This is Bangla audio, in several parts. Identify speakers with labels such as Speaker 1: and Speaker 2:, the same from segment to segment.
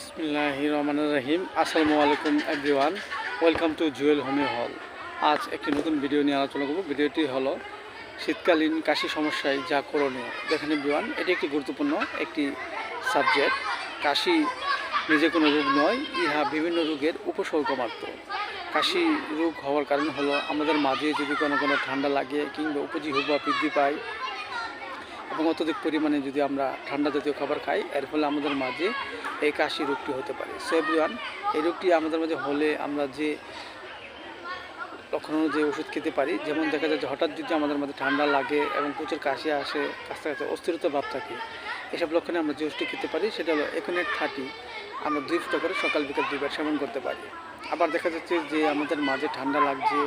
Speaker 1: বিসমিল্লাহ রহমান রহিম আসসালামু আলাইকুম এভরিওয়ান ওয়েলকাম টু জুয়েল হোমি হল আজ একটি নতুন ভিডিও নিয়ে আলোচনা করব। ভিডিওটি হলো শীতকালীন কাশি সমস্যায় যা করণীয়। দেখেন এভরিওয়ান এটি একটি গুরুত্বপূর্ণ একটি সাবজেক্ট কাশি নিজে কোনো রোগ নয়, ইহা বিভিন্ন রোগের উপসর্গ মাত্র কাশি রোগ হওয়ার কারণ হলো আমাদের মাঝে যদি কোনো কোনো ঠান্ডা লাগে কিংবা উপজীব বা বৃদ্ধি পায় এবং অত্যধিক পরিমাণে যদি আমরা ঠান্ডা জাতীয় খাবার খাই, এর ফলে আমাদের মাঝে এই কাশি রোগটি হতে পারে। সেভ এই রোগটি আমাদের মাঝে হলে আমরা যে লক্ষণ অনুযায়ী ওষুধ খেতে পারি, যেমন দেখা যায় যে হঠাৎ যদি আমাদের মধ্যে ঠান্ডা লাগে এবং প্রচুর কাশি আসে কাছে কাছে অস্থিরতা ভাব থাকে, এসব লক্ষণে আমরা যে ওষুধটি খেতে পারি, সেটা হলো একনেট থার্টি আমরা দুই ফুটা করে সকাল বিকাল দুইবার সেবন করতে পারি। আবার দেখা যাচ্ছে যে আমাদের মাঝে ঠান্ডা লাগছে,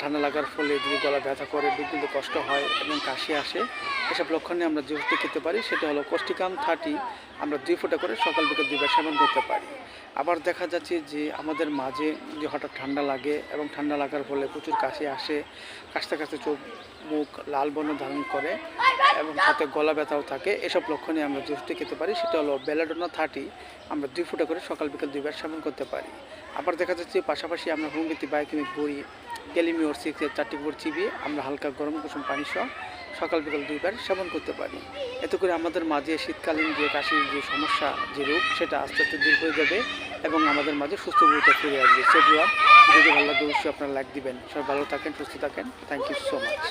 Speaker 1: ঠান্ডা লাগার ফলে যদি গলা ব্যথা করে বিভিন্ন কষ্ট হয় এবং কাশি আসে, এসব লক্ষণে আমরা যে ওষুধটি খেতে পারি, সেটা হলো কষ্টিকাম থার্টি আমরা দুই ফুটা করে সকাল বিকাল দুইবার সেবন করতে পারি। আবার দেখা যাচ্ছে যে আমাদের মাঝে যদি হঠাৎ ঠান্ডা লাগে এবং ঠান্ডা লাগার ফলে প্রচুর কাশি আসে, কাশতে কাশতে চোখ, মুখ লাল বর্ণ ধারণ করে এবং সাথে গলা ব্যথাও থাকে। এসব লক্ষণে আমরা জুসটি খেতে পারি সেটা হলো বেলাডোনা থার্টি আমরা দুই ফুটে করে সকাল বিকাল দুইবার সেবন করতে পারি। আবার দেখা যাচ্ছে পাশাপাশি আমরা হোমিওপ্যাথি বায়োকেমিক বড়ি ক্যালিমিওর সিক্সের চারটি বড় চিবিয়ে আমরা হালকা গরম কুসুম পানি সহ সকাল বিকাল দুইবার সেবন করতে পারি। এত করে আমাদের মাঝে শীতকালীন যে কাশির যে সমস্যা, যে রোগ, সেটা আস্তে আস্তে দূর হয়ে যাবে এবং আমাদের মাঝে সুস্থ বলতে ফিরে আসবে। সেগুলো যদি ভালো লাগে অবশ্যই আপনারা লাইক দিবেন। সবাই ভালো থাকেন, সুস্থ থাকেন। Thank you so much